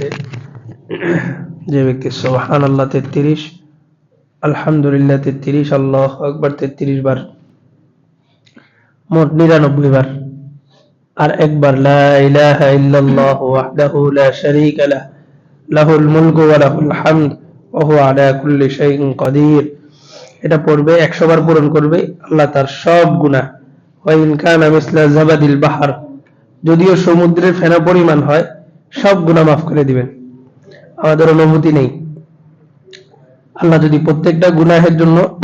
হাদিসে যে ব্যক্তি সোহান আল্লাহ তেত্রিশ, আলহামদুলিল্লাহ তেত্রিশ, আল্লাহ একবার তেত্রিশ বার, মোট নিরানব্বই বার, আর একবার এটা পড়বে 100 বার পূরণ করবে, আল্লাহ তার সব গুনাহ। যদিও সমুদ্রের ফেনা পরিমাণ হয় সব গুনাহ মাফ করে দিবেন। আমাদের অনুভূতি নেই। আল্লাহ যদি প্রত্যেকটা গুনাহের জন্য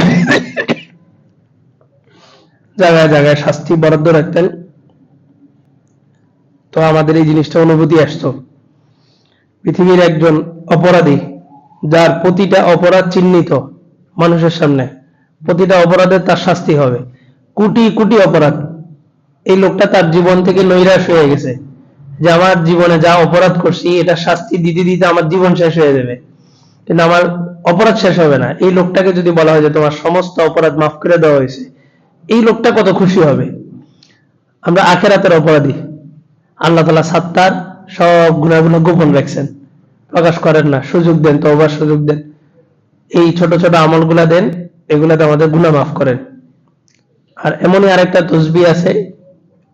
জায়গায় জায়গায় শাস্তি বরাদ্দ রাখতেন, তো আমাদের এই জিনিসটা অনুভূতি আসতো। পৃথিবীর একজন অপরাধী, যার প্রতিটা অপরাধ চিহ্নিত মানুষের সামনে, প্রতিটা অপরাধের তার শাস্তি হবে। কোটি কোটি অপরাধ। এই লোকটা তার জীবন থেকে নৈরাশ হয়ে গেছে। যে আমার জীবনে যা অপরাধ করছি, এটা শাস্তি দিতে দিতে আমার জীবন শেষ হয়ে যাবে। কিন্তু আমার অপরাধ শেষ হবে না। এই লোকটাকে যদি বলা হয় যে তোমার সমস্ত অপরাধ মাফ করে দেওয়া হয়েছে, এই লোকটা কত খুশি হবে? আমরা আখেরাতের অপরাধী। আল্লাহ তালা সাত্তার সব গুণাগুলো গোপন রাখছেন। প্রকাশ করেন না। সুযোগ দেন, তওবার সুযোগ দেন। এই ছোট ছোট আমলগুলা দেন, এগুলাতে আমাদের গুনাহ মাফ করেন। আর এমনই আরেকটা তসবি আছে,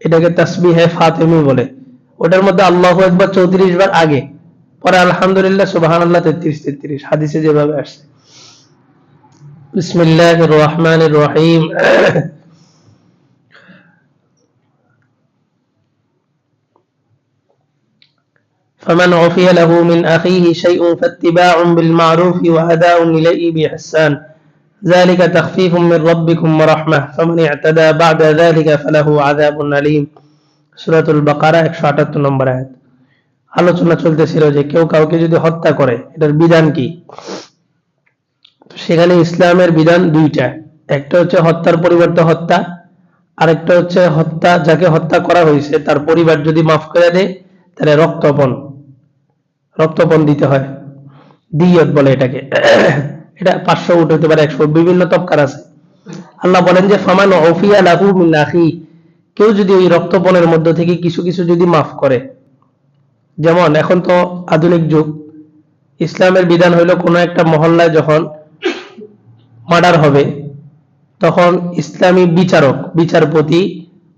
এটাকে তাসবি হে ফাতেমি বলে। ওটার মধ্যে আল্লাহ একবার চৌত্রিশ বার আগে পরে আলহামদুলিল্লাহ সুবাহান আল্লাহ তেত্রিশ তেত্রিশ হাদিসে যেভাবে আসছে বিসমিল্লাহ রহমান রহিম فمن عفي له من أخيه شيء فاتباع بالمعروف وأداء إليه بإحسان ذلك تخفيف من ربكم ورحمة فمن اعتدى بعد ذلك فله عذاب أليم সুরাতুল বাকারা একশো আটাত্তর নম্বর আয়াত। আলোচনা চলতেছিল যে কেউ কাউকে যদি হত্যা করে, এটার বিধান কি? সেখানে ইসলামের বিধান দুইটা। একটা হচ্ছে হত্যার পরিবর্তে হত্যা, আরেকটা হচ্ছে হত্যা যাকে হত্যা করা হয়েছে, তার পরিবার যদি মাফ করে দেয়, তাহলে রক্তপণ রক্তপণ দিতে হয়। দিয়ত বলে এটাকে। এটা পাঁচশো উঠ হতে পারে, একশো। বিভিন্ন তপকার আছে। আল্লাহ বলেন যে, ফামান অফিয়া লাহু মিন আখি কেউ যদি ওই রক্তপণের মধ্য থেকে কিছু কিছু যদি মাফ করে, যেমন এখন তো আধুনিক যুগ, ইসলামের বিধান হইল কোনো একটা মহল্লায় যখন মার্ডার হবে, তখন ইসলামী বিচারক, বিচারপতি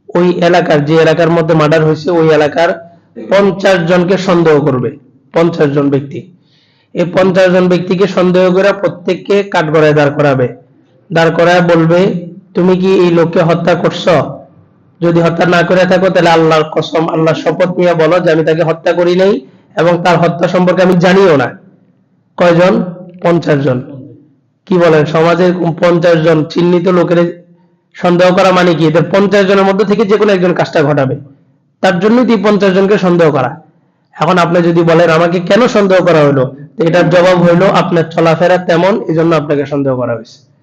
ওই এলাকার, যে এলাকার মধ্যে মার্ডার হয়েছে, ওই এলাকার পঞ্চাশ জনকে সন্দেহ করবে, পঞ্চাশ জন ব্যক্তি। এই পঞ্চাশ জন ব্যক্তিকে সন্দেহ করে প্রত্যেককে কাঠগড়ায় দাঁড় করাবে। দাঁড় করায় বলবে, তুমি কি এই লোককে হত্যা করছ? যদি হত্যা না করে থাকো, তাহলে আল্লাহর কসম, আল্লাহর শপথ নিয়ে বলো যে আমি তাকে হত্যা করি নাই এবং তার হত্যা সম্পর্কে আমি জানিও না। কয়জন? পঞ্চাশ জন। কি বলেন, সমাজের পঞ্চাশ জন চিহ্নিত লোকের সন্দেহ করা মানে কি? এদের পঞ্চাশ জনের মধ্যে থেকে যে কোনো একজন কাজটা ঘটাবে। তার জন্যই তুই পঞ্চাশ জনকে সন্দেহ করা। এখন আপনি যদি বলেন, আমাকে কেন সন্দেহ করা হলো এটার জবাব হইল, আপনার চলাফেরা তেমন এই জন্য আপনাকে সন্দেহ করা হয়েছে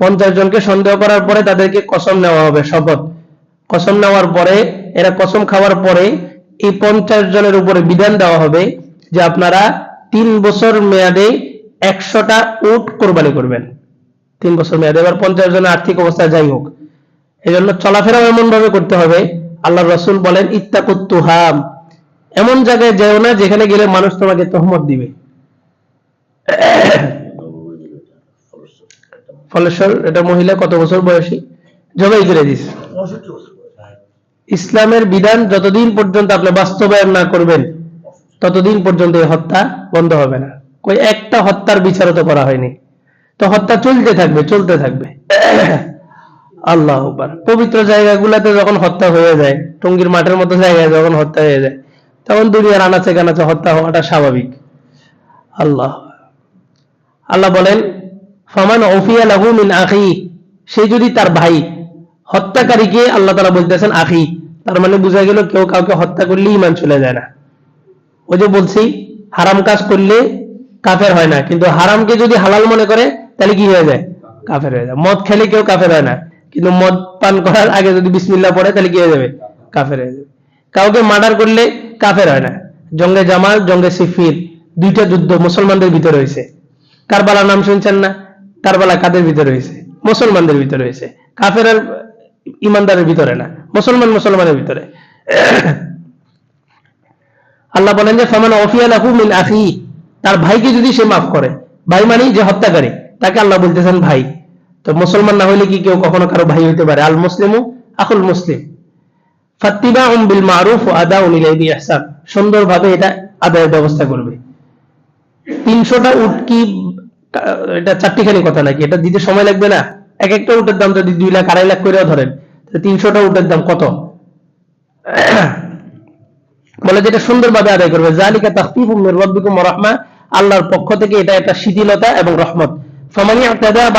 পঞ্চাশ জনকে সন্দেহ করার পরে তাদেরকে কসম নেওয়া হবে, শপথ। কসম নেওয়ার পরে, এরা কসম খাওয়ার পরে এই পঞ্চাশ জনের উপরে বিধান দেওয়া হবে যে আপনারা তিন বছর মেয়াদে একশোটা উট কোরবানি করবেন। তিন বছর মেয়াদে। এবার পঞ্চাশ জনের আর্থিক অবস্থা যাই হোক। এই জন্য চলাফেরাও এমন ভাবে করতে হবে। আল্লাহ রসুল বলেন ইত্তাকুত্তুহাম এমন জায়গায় যেও না যেখানে গেলে মানুষ তোমাকে তহমত দিবে। ফলেশ্বর এটা মহিলা কত বছর বয়সী? জবাই করে দিস। ইসলামের বিধান যতদিন পর্যন্ত আপনি বাস্তবায়ন না করবেন ততদিন পর্যন্ত এই হত্যা বন্ধ হবে না। কই একটা হত্যার বিচারও তো করা হয়নি। তো হত্যা চলতে থাকবে চলতে থাকবে। আল্লাহ। পবিত্র জায়গাগুলোতে যখন হত্যা হয়ে যায় টঙ্গির মাঠের মতো জায়গায় যখন হত্যা হয়ে যায় তখন দুনিয়ার আনাচে কানাচে হত্যা হওয়াটা স্বাভাবিক। আল্লাহ আল্লাহ বলেন ফামান অফিয়া লাহু মিন আখি, সে যদি তার ভাই হত্যাকারীকে আল্লাহ তারা বলতেছেন আখি, তার মানে বোঝা গেল কেউ কাউকে হত্যা করলে ইমান চলে যায় না। ওই যে বলছি, হারাম কাজ করলে কাফের হয় না, কিন্তু হারামকে যদি হালাল মনে করে, তাহলে কি হয়ে যায়? কাফের হয়ে যায়। মদ খেলে কেউ কাফের হয় না, কিন্তু মদ পান করার আগে যদি বিসমিল্লাহ পড়ে, তাহলে কি হয়ে যাবে? কাফের হয়ে যাবে। কাউকে মার্ডার করলে কাফের হয় না। জঙ্গে জামাল, জঙ্গে সিফির, দুইটা যুদ্ধ মুসলমানদের ভিতরে হয়েছে। কারবালা নাম শুনছেন না? কারবালা কাদের ভিতরে হয়েছে? মুসলমানদের ভিতরে হয়েছে। কাফের আর ইমানদারের ভিতরে না মুসলমান মুসলমানের ভিতরে। আল্লাহ বলেন যে ফামান অফিয়া লাহু মিন আখি। তার ভাইকে যদি সে মাফ করে ভাই মানে যে হত্যাকারী তাকে আল্লাহ বলতেছেন ভাই। তো মুসলমান না হলে কি কেউ কখনো কারও ভাই হইতে পারে? আল মুসলিমু আকুল মুসলিম। ফাত্তিবা বিল মারুফ আদা ইলাইহি ইহসান। সুন্দরভাবে এটা আদায়ের ব্যবস্থা করবে। তিনশোটা উট কি আহ, এটা চারটি চারটিখানি কথা নাকি? এটা দিতে সময় লাগবে না? এক একটা উটের দাম যদি দুই লাখ, আড়াই লাখ করেও ধরেন তিনশোটা উটের দাম কত? বলে যেটা সুন্দরভাবে আদায় করবে। জালিকা তাখফিফুম মির রাহমা, আল্লাহর পক্ষ থেকে এটা একটা শিথিলতা এবং রহমত। ফামানি আতাদা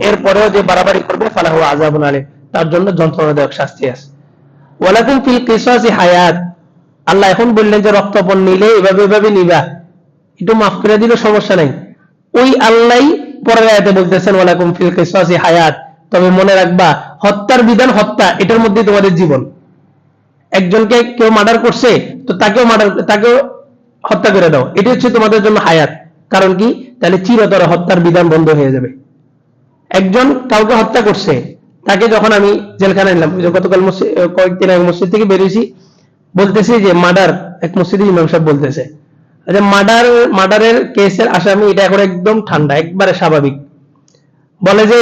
এরপরেও যে বাড়াবাড়ি করবে, ফালাহু আযাবুন আলিম। তার জন্য যন্ত্রণাদায়ক শাস্তি আছে। ওয়ালাকুম ফিল কিসাসি হায়াত। আল্লাহ এখন বললেন যে রক্তপণ নিলে এভাবে এভাবে নিবা। একটু মাফ করে দিলে সমস্যা নাই। ওই আল্লাহ পরের আয়াতে বলতেছেন, ওয়ালাকুম ফিল কিসাসি হায়াত। তবে মনে রাখবা, হত্যার বিধান হত্যা, এটার মধ্যে তোমাদের জীবন। একজনকে কেউ মার্ডার করছে, তো তাকেও মার্ডার তাকেও হত্যা করে দাও। এটা হচ্ছে তোমাদের জন্য হায়াত। কারণ কি? তাহলে চিরতর হত্যার বিধান বন্ধ হয়ে যাবে। একজন কাউকে হত্যা করছে, তাকে যখন আমি জেলখানায় নিলাম গতকাল কয়েকদিন আগে মসজিদ থেকে বেরিয়েছি, বলতেছি যে মার্ডার এক মসজিদে ইমাম সাহেব বলতেছে আচ্ছা মার্ডার মার্ডারের কেসের আসামি এটা এখন একদম ঠান্ডা, একবারে স্বাভাবিক। বলে যে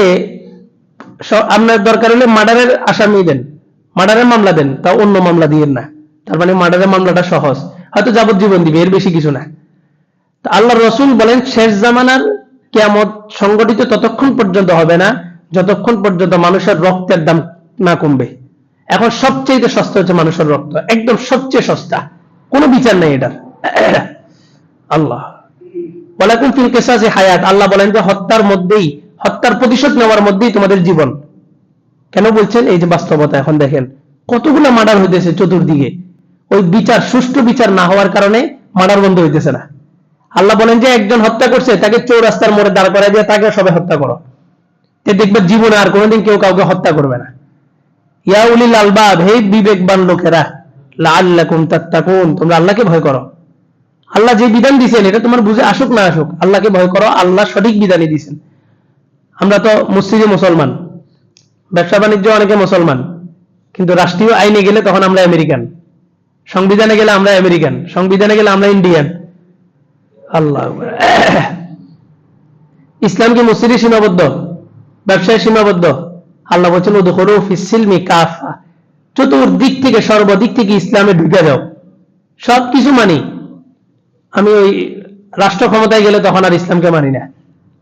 আপনার দরকার হলে মার্ডারের আসামি দেন মার্ডারের মামলা দেন, তা অন্য মামলা দিয়েন না। তার মানে মার্ডারের মামলাটা সহজ, হয়তো যাবজ্জীবন দিবে, এর বেশি কিছু না। তা আল্লাহ রসুল বলেন, শেষ জামানার কেয়ামত সংগঠিত ততক্ষণ পর্যন্ত হবে না, যতক্ষণ পর্যন্ত মানুষের রক্তের দাম না কমবে। এখন সবচেয়ে সস্তা হচ্ছে মানুষের রক্ত, একদম সবচেয়ে সস্তা। কোনো বিচার নেই এটার। আল্লাহ। ওয়ালাকুম ফিল কিসাসি হায়াত। আল্লাহ বলেন যে, হত্যার মধ্যেই, হত্যার প্রতিশোধ নেওয়ার মধ্যেই তোমাদের জীবন। কেন বলছেন? এই যে বাস্তবতা, এখন দেখেন, কতগুলো মার্ডার হইতেছে চতুর্দিকে। ওই বিচার, সুষ্ঠু বিচার না হওয়ার কারণে মার্ডার বন্ধ হইতেছে না। আল্লাহ বলেন যে, একজন হত্যা করছে, তাকে চৌরাস্তার মোড়ে দাঁড় করাই দিয়ে তাকে সবাই হত্যা করো। তে দেখবে জীবনে আর কোনোদিন কেউ কাউকে হত্যা করবে না। ইয়া উলিল আলবাব, হে বিবেকবান লোকেরা তাত্তাকুন, তোমরা আল্লাহকে ভয় করো। আল্লাহ যে বিধান দিয়েছেন এটা তোমার বুঝে আসুক না আসুক, আল্লাহকে ভয় করো, আল্লাহ সঠিক বিধানই দিয়েছেন আমরা তো মসজিদে মুসলমান, ব্যবসা বাণিজ্য অনেকে মুসলমান, কিন্তু রাষ্ট্রীয় আইনে গেলে তখন আমরা আমেরিকান, সংবিধানে গেলে আমরা আমেরিকান, সংবিধানে গেলে আমরা ইন্ডিয়ান। আল্লাহ ইসলাম কি মসজিদে সীমাবদ্ধ? ব্যবসায় সীমাবদ্ধ? আল্লাহ বলছেন ফিসিলমি কাফা। চতুর্দিক থেকে, সর্বদিক থেকে ইসলামে ঢুকে যাও। সব কিছু মানি। আমি ওই রাষ্ট্র ক্ষমতায় গেলে তখন আর ইসলামকে মানি না।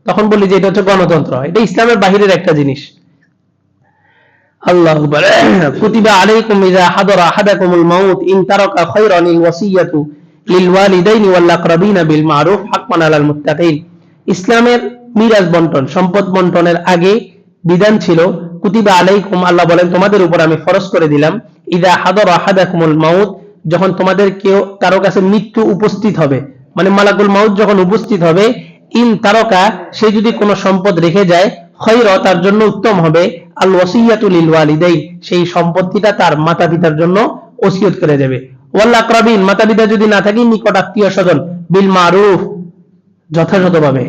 তখন বলি যে এটা হচ্ছে গণতন্ত্র। এটা ইসলামের বাহিরের একটা জিনিস। আল্লাহ কুতিবা আলাইকুম ইযা আহাদাকুমুল মাউত ইন তারাকা খায়রান আল ওয়াসিয়াতু লিল ওয়াল আকরাবিনা বিল মারুফ আলাল মুত্তাকিন। ইসলামের মিরাজ বন্টন, সম্পদ বন্টনের আগে বিধান ছিল, কুতিবা আলাইকুম, আল্লাহ বলেন, তোমাদের উপর আমি ফরজ করে দিলাম ইদা হাদারা আহাদাকুমুল মাউত যখন তোমাদের কেউ কারও কাছে মৃত্যু উপস্থিত হবে মানে মালাকুল মাউত যখন উপস্থিত হবে, ইন তারকা, সে যদি কোনো সম্পদ রেখে যায় খৈর তার জন্য উত্তম হবে, আল ওয়াসিয়াতুল লিল ওয়ালিদাইন, সেই সম্পত্তিটা তার মাতা পিতার জন্য ওসিয়ত করে দেবে। ওয়াল আকরাবিন মাতা পিতা যদি না থাকে নিকট আত্মীয় স্বজন বিল মারুফ, যথাযথভাবে।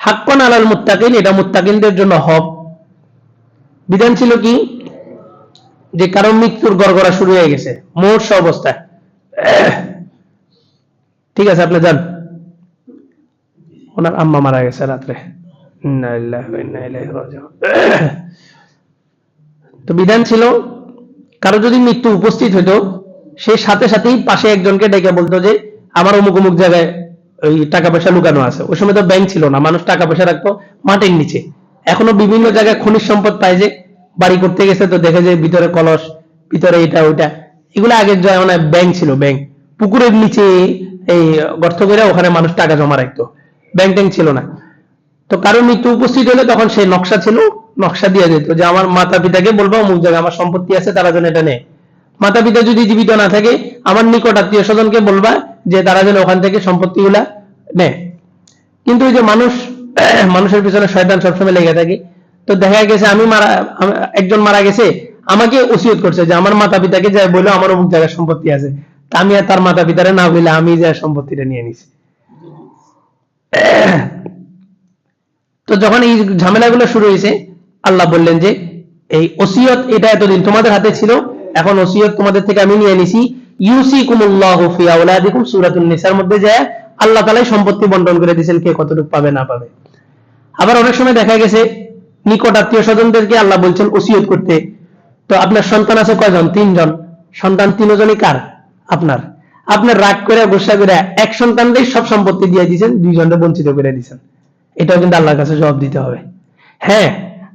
হাক্কান আলাল মুত্তাকিন, এটা মুত্তাকিনদের জন্য হক। বিধান ছিল কি? যে কারও মৃত্যুর গড়গড়া শুরু হয়ে গেছে মোর্ষ অবস্থায়। ঠিক আছে, আপনি যান। ওনার আম্মা মারা গেছে রাত্রে। তো বিধান ছিল, কারও যদি মৃত্যু উপস্থিত হইতো, সে সাথে সাথেই পাশে একজনকে ডেকে বলতো যে, আমার অমুক অমুক জায়গায় ওই টাকা পয়সা লুকানো আছে। ওই সময় তো ব্যাংক ছিল না, মানুষ টাকা পয়সা রাখতো মাটির নিচে। এখনও বিভিন্ন জায়গায় খনিজ সম্পদ পায় যে বাড়ি করতে গেছে তো দেখে যে ভিতরে কলস, ভিতরে এটা, ওইটা। এগুলো আগের জমানায় ব্যাংক ছিল, ব্যাংক। পুকুরের নিচে এই গর্ত করে ওখানে মানুষ টাকা জমা রাখতো। ব্যাংক ট্যাঙ্ক ছিল না। তো কারও মৃত্যু উপস্থিত হলে তখন সেই নকশা ছিল, নকশা দিয়ে যেত যে আমার মাতা পিতাকে বলব, অমুক জায়গায় আমার সম্পত্তি আছে, তারা যেন এটা নেয়। মাতা পিতা যদি জীবিত না থাকে, আমার নিকট আত্মীয় স্বজনকে বলবা যে তারা যেন ওখান থেকে সম্পত্তি গুলা নেয়। কিন্তু ওই যে মানুষ, মানুষের পিছনে শয়তান সবসময় লেগে থাকে। তো দেখা গেছে আমি মারা একজন মারা গেছে, আমাকে ওসিয়ত করছে যে আমার মাতা পিতাকে যায় বলে আমার অমুক জায়গায় সম্পত্তি আছে, তা আমি আর তার মাতা পিতারে না বলে আমি যা সম্পত্তিটা নিয়ে নিছি। তো যখন এই ঝামেলাগুলো শুরু হয়েছে, আল্লাহ বললেন যে, এই ওসিয়ত এটা এতদিন তোমাদের হাতে ছিল, এখন ওসিয়ত তোমাদের থেকে আমি নিয়ে নিছি। ইউসিকুমুল্লাহু ফি আওলাদিকুম সূরাতুন নিসার। মধ্যে যায় আল্লাহ তালাই সম্পত্তি বন্টন করে দিয়েছেন, কে কতটুকু পাবে না পাবে। আবার অনেক সময় দেখা গেছে নিকট আত্মীয় স্বজনদেরকে আল্লাহ বলছেন ওসিয়ত করতে। তো আপনার সন্তান আছে কয়জন? তিনজন। সন্তান তিনজনই কার? আপনার। আপনার রাগ করে, গোসা করে এক সন্তানকেই সব সম্পত্তি দিয়ে দিয়েছেন, দুইজনকে বঞ্চিত করে দিয়েছেন। এটাও কিন্তু আল্লাহর কাছে জবাব দিতে হবে। হ্যাঁ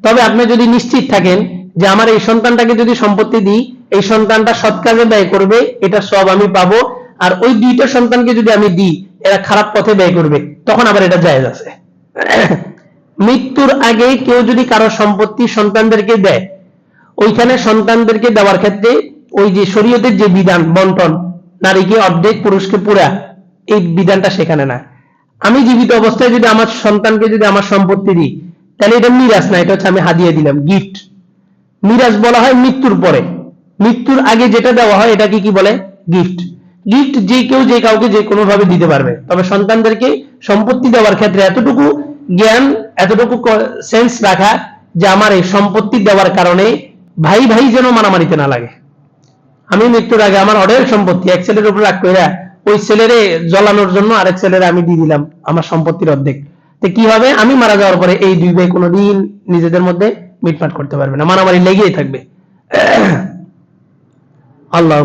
তবে আপনি যদি নিশ্চিত থাকেন যে আমার এই সন্তানটাকে যদি সম্পত্তি দিই, এই সন্তানটা সৎ কাজে ব্যয় করবে, এটা সব আমি পাবো, আর ওই দুইটা সন্তানকে যদি আমি দিই, এরা খারাপ পথে ব্যয় করবে, তখন আবার এটা জায়েজ আছে। মৃত্যুর আগে কেউ যদি কারও সম্পত্তি সন্তানদেরকে দেয়, ওইখানে সন্তানদেরকে দেওয়ার ক্ষেত্রে ওই যে শরীয়তের যে বিধান, বন্টন, নারীকে অর্ধেক পুরুষকে পুরা, এই বিধানটা সেখানে না। আমি জীবিত অবস্থায় যদি আমার সন্তানকে যদি আমার সম্পত্তি দিই, তাহলে এটা মিরাজ না, এটা হচ্ছে আমি হাদিয়ে দিলাম, গিফট। মিরাজ বলা হয় মৃত্যুর পরে। মৃত্যুর আগে যেটা দেওয়া হয়, এটাকে কি বলে? গিফট। গিফট যে কেউ যে কাউকে যে কোনো ভাবে দিতে পারবে। তবে সন্তানদেরকে সম্পত্তি দেওয়ার ক্ষেত্রে এতটুকু জ্ঞান এতটুকু সেন্স রাখা যে আমার এই সম্পত্তি দেওয়ার কারণে ভাই ভাই যেন মারামারিতে না লাগে। আমি মৃত্যুর আগে আমার অর্ডার সম্পত্তি এক ছেলের উপর রাগ কইরা ওই ছেলেরে জ্বলানোর জন্য আরেক ছেলেরে আমি দিয়ে দিলাম আমার সম্পত্তির অর্ধেক। তো কি হবে? আমি মারা যাওয়ার পরে এই দুই ভাই কোনোদিন নিজেদের মধ্যে মিটমাট করতে পারবে না। মারামারি লেগেই থাকবে। আল্লাহ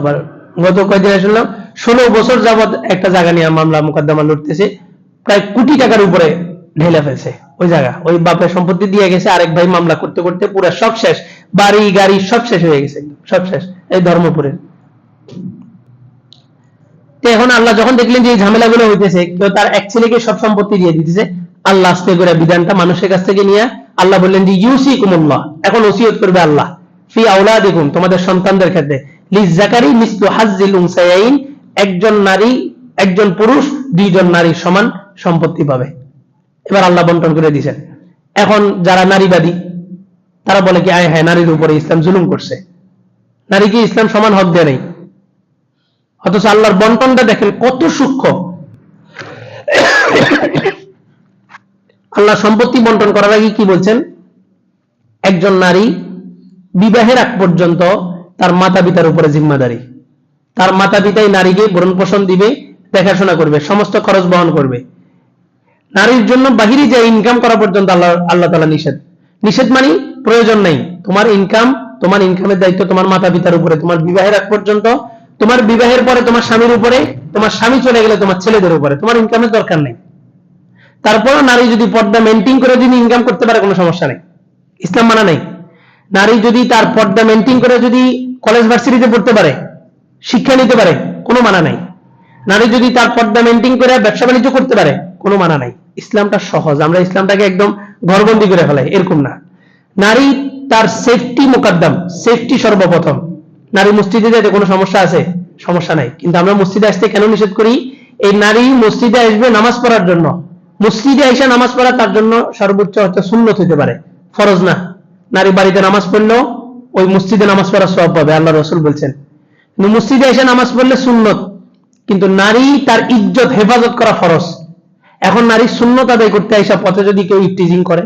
গত কয়েকদিন শুনলাম, ষোলো বছর যাবত একটা জায়গা নিয়ে মামলা মোকদ্দমা লড়তেছে প্রায় কোটি টাকার উপরে ঢেলে ফেলছে। ওই জায়গা, ওই বাপের সম্পত্তি দিয়ে গেছে, আরেক ভাই মামলা করতে করতে পুরো সব শেষ। বাড়ি, গাড়ি সব শেষ হয়ে গেছে সব শেষ, এই ধর্মপুরের। এখন আল্লাহ যখন দেখলেন যে এই ঝামেলাগুলো হইতেছে কেউ তার এক ছেলেকে সব সম্পত্তি দিয়ে দিতেছে। আল্লাহ আস্তে করে বিধানটা মানুষের কাছ থেকে নিয়ে, আল্লাহ বললেন যে ইউসি কুমুল্লাহ এখন ওসিয়ত করবে আল্লাহ। ফি আউলা দেখুন তোমাদের সন্তানদের ক্ষেত্রে। লিজ জাকারি মিসলু হাজ্জিল উনসায়াইন একজন নারী, একজন পুরুষ, দুইজন নারী সমান সম্পত্তি পাবে। এবার আল্লাহ বন্টন করে দিয়েছেন এখন যারা নারীবাদী, তারা বলে কি, আয় হ্যাঁ নারীর উপরে ইসলাম জুলুম করছে। নারীকে ইসলাম সমান হক দেয় নাই? অথচ আল্লাহর বন্টনটা দেখেন কত সূক্ষ্ম। আল্লাহ সম্পত্তি বন্টন করার আগে কি বলছেন? একজন নারী বিবাহের আগ পর্যন্ত তার মাতা পিতার উপরে জিম্মাদারি। তার মাতা পিতাই নারীকে ভরণ পোষণ দিবে, দেখাশোনা করবে, সমস্ত খরচ বহন করবে। নারীর জন্য বাহিরে যে ইনকাম করা পর্যন্ত আল্লাহ আল্লাহ তালা নিষেধ। নিষেধ মানে প্রয়োজন নাই। তোমার ইনকাম তোমার ইনকামের দায়িত্ব তোমার মাতা পিতার উপরে, তোমার বিবাহের আগ পর্যন্ত, তোমার বিবাহের পরে তোমার স্বামীর উপরে, তোমার স্বামী চলে গেলে তোমার ছেলেদের উপরে, তোমার ইনকামের দরকার নেই। তারপর নারী যদি পর্দা মেনটেন করে যদি ইনকাম করতে পারে কোনো সমস্যা নেই। ইসলাম মানা নেই। নারী যদি তার পর্দা মেনটেন করে যদি কলেজ ভার্সিটিতে পড়তে পারে, শিক্ষা নিতে পারে, কোনো মানা নাই। নারী যদি তার পর্দা মেনটেন করে ব্যবসা বাণিজ্য করতে পারে, কোনো মানা নাই। ইসলামটা সহজ। আমরা ইসলামটাকে একদম ঘরবন্দি করে ফেলাই, এরকম না। নারী তার সেফটি মোকাদ্দম সেফটি সর্বপ্রথম। নারী মসজিদে যেতে কোনো সমস্যা আছে? সমস্যা নাই। কিন্তু আমরা মসজিদে আসতে কেন নিষেধ করি? এই নারী মসজিদে আসবে নামাজ পড়ার জন্য। মসজিদে এসে নামাজ পড়া তার জন্য সর্বোচ্চ হয়তো সুন্নত হতে পারে। ফরজ না। নারী বাড়িতে নামাজ পড়লেও ওই মসজিদে নামাজ পড়ার সব পাবে, আল্লাহ রসুল বলছেন। মসজিদে এসে নামাজ পড়লে সুন্নত। কিন্তু নারী তার ইজ্জত, হেফাজত করা ফরজ। এখন নারী সুন্নত আদায় করতে আসা পথে যদি কেউ ইফটিজিং করে,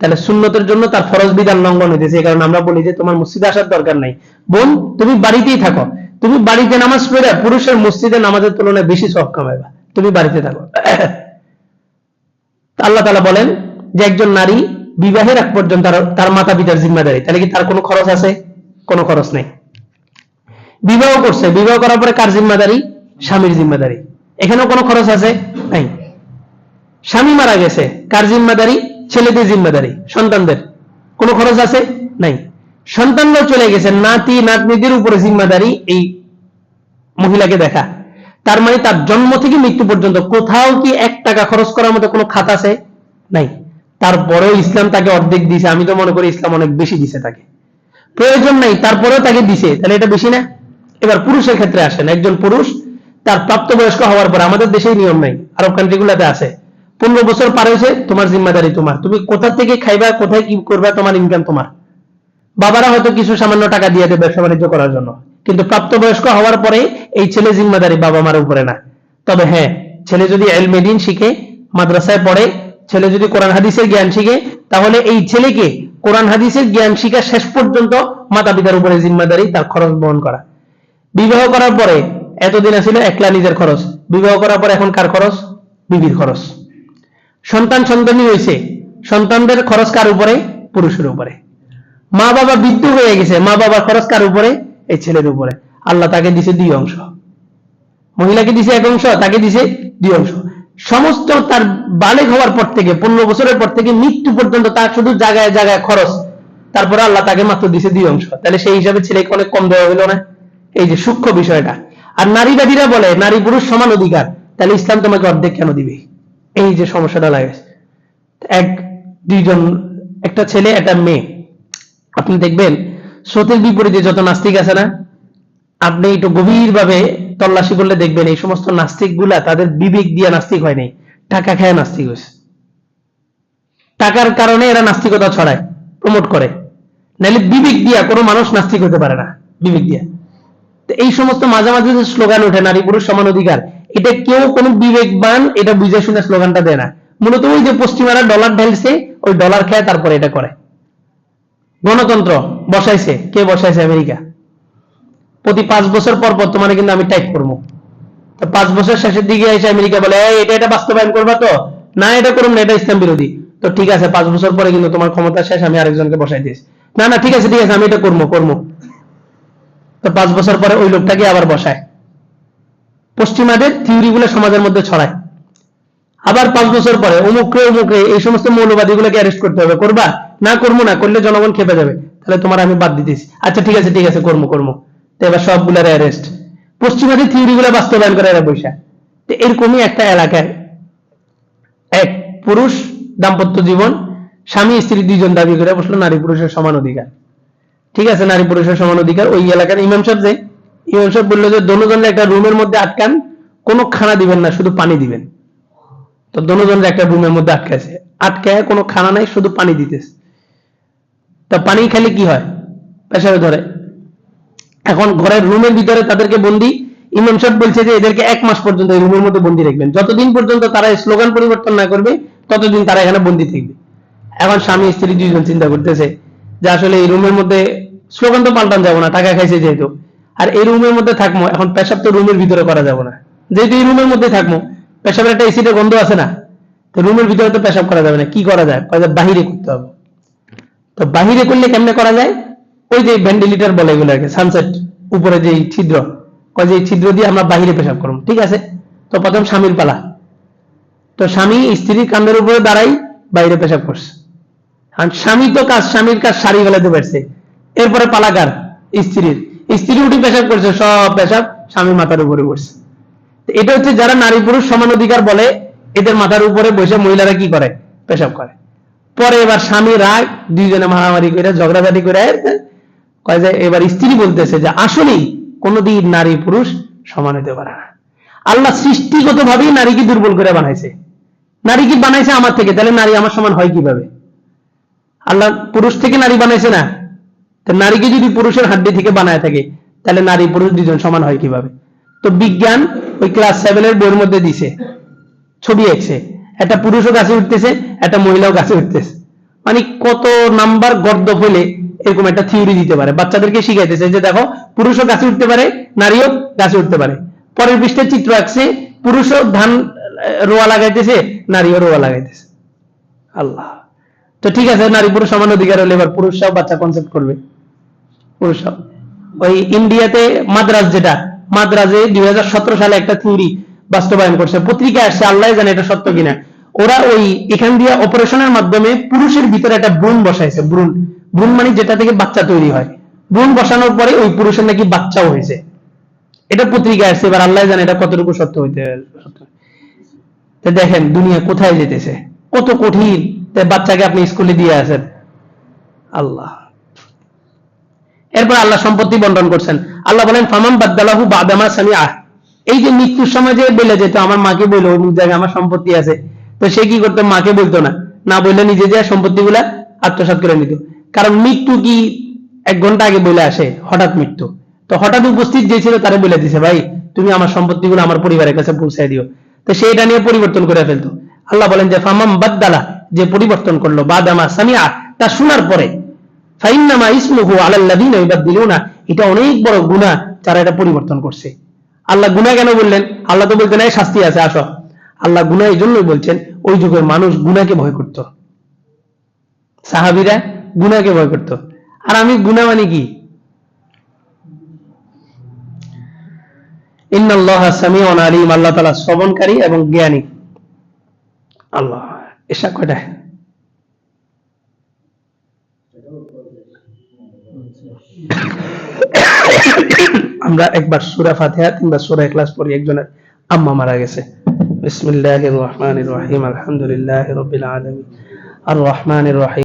তাহলে সুন্নতের জন্য তার ফরজ বিধান লঙ্ঘন হইতেছে। কারণে আমরা বলি যে, তোমার মসজিদে আসার দরকার নাই। বোন, তুমি বাড়িতেই থাকো। তুমি বাড়িতে নামাজ পড়ে পুরুষের মসজিদে নামাজের তুলনায় বেশি সব কামাইবা। তুমি বাড়িতে থাকো। আল্লাহ তালা বলেন যে, একজন নারী বিবাহের এক পর্যন্ত তার মাতা পিতার জিম্মাদারি। তাহলে কি তার কোনো খরচ আছে? কোনো খরচ নেই। বিবাহ করছে। বিবাহ করার পরে কার জিম্মাদারি? স্বামীর জিম্মাদারি। এখানেও কোনো খরচ আছে? নাই। স্বামী মারা গেছে। কার জিম্মাদারি? ছেলেদের জিম্মাদারি। সন্তানদের। কোনো খরচ আছে? নাই। সন্তানরা চলে গেছে। নাতি, নাতনিদের উপরে জিম্মাদারি এই মহিলাকে দেখা। তার মানে তার জন্ম থেকে মৃত্যু পর্যন্ত কোথাও কি এক টাকা খরচ করার মতো কোনো খাত আছে? নাই। তারপরেও ইসলাম তাকে অর্ধেক দিছে। আমি তো মনে করি ইসলাম অনেক বেশি দিছে তাকে। প্রয়োজন নাই। তারপরেও তাকে দিছে। তাহলে এটা বেশি না? এবার পুরুষের ক্ষেত্রে আসেন। একজন পুরুষ তার প্রাপ্তবয়স্ক হওয়ার পর আমাদের দেশেই নিয়ম নাই। আরব কান্ট্রিগুলোতে আছে। পনেরো বছর পার হয়েছে, তোমার জিম্মাদারি তোমার। তুমি কোথা থেকে খাইবা, কোথায় কি করবা, তোমার ইনকাম তোমার। বাবারা হয়তো কিছু সামান্য টাকা দিয়ে দেবে ব্যবসা বাণিজ্য করার জন্য। কিন্তু প্রাপ্তবয়স্ক হওয়ার পরে এই ছেলে জিম্মাদারি বাবা মার উপরে না। তবে হ্যাঁ ছেলে যদি এলমেদিন শিখে, মাদ্রাসায় পড়ে, ছেলে যদি কোরআন হাদিসের জ্ঞান শিখে, তাহলে এই ছেলেকে কোরআন হাদিসের জ্ঞান শিখা শেষ পর্যন্ত মাতা পিতার উপরে জিম্মাদারি তার খরচ বহন করা। বিবাহ করার পরে এতদিন ছিল একলা নিজের খরচ। বিবাহ করার পরে এখন কার খরচ? বিবির খরচ। সন্তান সন্তানই হয়েছে সন্তানদের খরচ কার উপরে? পুরুষের উপরে। মা বাবা বৃদ্ধ হয়ে গেছে, মা বাবার খরচ কার উপরে? এই ছেলের উপরে। আল্লাহ তাকে দিছে দুই অংশ। মহিলাকে দিছে এক অংশ, তাকে দিছে দুই অংশ। সমস্ত তার বালেক হওয়ার পর থেকে, পনেরো বছরের পর থেকে মৃত্যু পর্যন্ত তার শুধু জায়গায় জায়গায় খরচ। তারপরে আল্লাহ তাকে মাত্র দিছে দুই অংশ। তাহলে সেই হিসাবে ছেলেকে অনেক কম দেওয়া হলো না? এই যে সূক্ষ্ম বিষয়টা। আর নারীবাদীরা বলে নারী পুরুষ সমান অধিকার। তাহলে ইসলাম তোমাকে অর্ধেক কেন দিবে? এই যে সমস্যাটা লাগে এক, দুইজন, একটা ছেলে, একটা মেয়ে। আপনি দেখবেন, স্রোতের বিপরীতে যত নাস্তিক আছে না, আপনি একটু গভীরভাবে তল্লাশি করলে দেখবেন, এই সমস্ত নাস্তিকগুলা তাদের বিবেক দিয়ে নাস্তিক হয় নাই। টাকা খায় নাস্তিক হয়েছে। টাকার কারণে এরা নাস্তিকতা ছড়ায় প্রমোট করে। নাহলে বিবেক দিয়া কোনো মানুষ নাস্তিক হতে পারে না, বিবেক দিয়া। এই সমস্ত মাঝে মাঝে যে স্লোগান ওঠে নারী পুরুষ সমান অধিকার এটা কেউ কোনো বিবেকবান এটা বুঝে শুনে স্লোগানটা দেয় না। মূলত ওই যে পশ্চিমারা ডলার ঢেলছে, ওই ডলার খায় তারপরে এটা করে। গণতন্ত্র বসাইছে। কে বসাইছে? আমেরিকা। প্রতি পাঁচ বছর পর তোমার কিন্তু আমি টাইপ করব। পাঁচ বছর শেষের দিকে এসে আমেরিকা বলে এটা এটা বাস্তবায়ন করবা তো? না, এটা করুন না, এটা ইসলাম বিরোধী। তো ঠিক আছে, পাঁচ বছর পরে কিন্তু তোমার ক্ষমতা শেষ, আমি আরেকজনকে বসাই দিয়েছি। না না, ঠিক আছে ঠিক আছে, আমি এটা করব করব। তো পাঁচ বছর পরে ওই লোকটাকে আবার বসায়। পশ্চিমাদের থিওরি গুলো সমাজের মধ্যে ছড়ায়। আবার পাঁচ বছর পরে অমুকরে অমুকরে এই সমস্ত মৌলবাদী গুলোকে অ্যারেস্ট করতে হবে। করবা? না করব না, করলে জনগণ খেপে যাবে। তাহলে তোমার আমি বাদ দিতেছি। আচ্ছা ঠিক আছে ঠিক আছে, করব করব। তো এবার সবগুলার অ্যারেস্ট পশ্চিমাদের থিওরি গুলো বাস্তবায়ন করে এরা বৈশা। তো এরকমই একটা এলাকায় এক পুরুষ দাম্পত্য জীবন, স্বামী, স্ত্রী দুইজন দাবি করে বসল নারী পুরুষের সমান অধিকার। ঠিক আছে নারী পুরুষের সমান অধিকার। ওই এলাকার ইমাম সাহেব যে ইমাম সাহেব বলল যে, দনোজনের একটা রুমের মধ্যে আটকান, কোনো খানা দিবেন না, শুধু পানি দিবেন। তো দনোজনের একটা রুমের মধ্যে আটকাছে আটকায় কোনো খানা নাই, শুধু পানি দিতেছে। তা পানি খেলে কি হয়? পেশাবে ধরে। এখন ঘরের রুমের ভিতরে তাদেরকে বন্দি। ইমাম সাহেব বলছে যে, এদেরকে এক মাস পর্যন্ত এই রুমের মধ্যে বন্দি রাখবেন। যতদিন পর্যন্ত তারা স্লোগান পরিবর্তন না করবে, ততদিন তারা এখানে বন্দি থাকবে। এখন স্বামী, স্ত্রী দুইজন চিন্তা করতেছে যে, আসলে এই রুমের মধ্যে স্লোগান তো পাল্টান যাব না, টাকা খাইছে যেহেতু। আর এই রুমের মধ্যে থাকব এখন পেশাব তো রুমের ভিতরে করা যাবে না। যেহেতু এই রুমের মধ্যে থাকব পেশাবের একটা এসিতে গন্ধ আছে না, তো রুমের ভিতরে তো পেশাব করা যাবে না। কি করা যায়? কয় যে বাহিরে করতে হবে। তো বাহিরে করলে কেমনে করা যায়? ওই যে ভেন্টিলেটর বলে এগুলো কি সানসেট উপরে যে ছিদ্র, কয় যে ছিদ্র দিয়ে আমরা বাহিরে পেশাব করব। ঠিক আছে? তো প্রথম স্বামীর পালা। তো স্বামী স্ত্রীর কান্দের উপরে দাঁড়াই বাইরে পেশাব করছে। আর স্বামী তো কাজ, স্বামীর কাজ শাড়ি ফেলাতে পারছে এরপরে পালাকার স্ত্রীর। স্ত্রী উঠি পেশাব করছে, সব পেশাব স্বামীর মাথার উপরে পড়ছে। এটা হচ্ছে যারা নারী পুরুষ সমান অধিকার বলে, এদের মাথার উপরে বসে মহিলারা কি করে? পেশাব করে। পরে এবার স্বামী রাগ, দুইজনে মারামারি করে, ঝগড়াঝাটি করে কয় যে এবার স্ত্রী বলতেছে যে, আসলেই কোনোদিন নারী পুরুষ সমান হতে পারে না। আল্লাহ সৃষ্টিগত ভাবেই নারীকে দুর্বল করে বানাইছে। নারী কি বানাইছে আমার থেকে? তাহলে নারী আমার সমান হয় কীভাবে? আল্লাহ পুরুষ থেকে নারী বানাইছে না। তো নারীকে যদি পুরুষের হাড্ডি থেকে বানায় থাকে, তাহলে নারী পুরুষ দুজন সমান হয় কীভাবে? তো বিজ্ঞান ওই ক্লাস সেভেনের বইয়ের মধ্যে দিছে, ছবি এঁকছে। একটা পুরুষও গাছে উঠতেছে, একটা মহিলাও গাছে উঠতেছে। মানে কত নাম্বার গর্দ ফেলে এরকম একটা থিওরি দিতে পারে। বাচ্চাদেরকে শিখাইতেছে যে দেখো, পুরুষও গাছে উঠতে পারে, নারীও গাছে উঠতে পারে। পরের পৃষ্ঠের চিত্র আঁকছে, পুরুষও ধান রোয়া লাগাইতেছে, নারীও রোয়া লাগাইতেছে। আল্লাহ। তো ঠিক আছে নারী পুরুষ সমান অধিকার হলে এবার পুরুষরাও বাচ্চা কনসেপ্ট করবে। পুরুষরাও ওই ইন্ডিয়াতে মাদ্রাজ যেটা, মাদ্রাজে দুই সালে একটা থিওরি বাস্তবায়ন করছে। পত্রিকায় আসছে, আল্লাহ জানে এটা সত্য কিনা। ওরা ওই এখান দিয়ে অপারেশনের মাধ্যমে পুরুষের ভিতরে একটা ভ্রূণ বসাইছে, ভ্রূণ। ভ্রূণ মানে যেটা থেকে বাচ্চা তৈরি হয়। ভ্রূণ বসানোর পরে ওই পুরুষের নাকি বাচ্চাও হয়েছে। এটা পত্রিকায় আসছে, এবার আল্লাহ জানে এটা কতটুকু সত্য হইতে সত্য দেখেন, দুনিয়া কোথায় যেতেছে? কত কঠিন। বাচ্চাকে আপনি স্কুলে দিয়ে আসেন। আল্লাহ। এরপর আল্লাহ সম্পত্তি বন্টন করছেন। আল্লাহ বলেন ফামাম বাদ্দালাহু বাদামা সামি আহ এই যে মৃত্যুর সময় যে বলে যেত আমার মাকে বলল অমুক জায়গায় আমার সম্পত্তি আছে। তো সে কি করতো? মাকে বলতো না। না বললে নিজে যে সম্পত্তি গুলা আত্মসাৎ করে নিত। কারণ মৃত্যু কি এক ঘণ্টা আগে বলে আসে? হঠাৎ মৃত্যু। তো হঠাৎ উপস্থিত যে ছিল তারা বলে দিছে, ভাই, তুমি আমার সম্পত্তি গুলো আমার পরিবারের কাছে পৌঁছায় দিও। তো সে এটা নিয়ে পরিবর্তন করে ফেলতো। আল্লাহ বলেন যে ফামাম বাদ্দালা। যে পরিবর্তন করল বাদামা সামিয়া তা শোনার পরে ফাইন্নামা ইসমুহু আলাল্লাযীনা এটা অনেক বড় গুনাহ যারা এটা পরিবর্তন করছে। আল্লাহ গুনাহ কেন বললেন? আল্লাহ তো বলতেন শাস্তি আছে, আসো। আল্লাহ গুনাহ এই জন্যই বলছেন, ওই যুগের মানুষ গুনাহকে ভয় করত। সাহাবিরা গুনাহকে ভয় করত। আর আমি গুনাহ মানে কি? আলিম, আল্লাহ তাআলা শ্রবণকারী এবং জ্ঞানী। আল্লাহ এসা কয়টা? আমরা একবার সুরা ফাতিহা কিংবা সুরা ইখলাস পড়ি, একজনের আম্মা মারা গেছে। বিসমিল্লাহির রহমানির রহিম, আলহামদুলিল্লাহি রাব্বিল আলামিন। আর রহমানির রহিম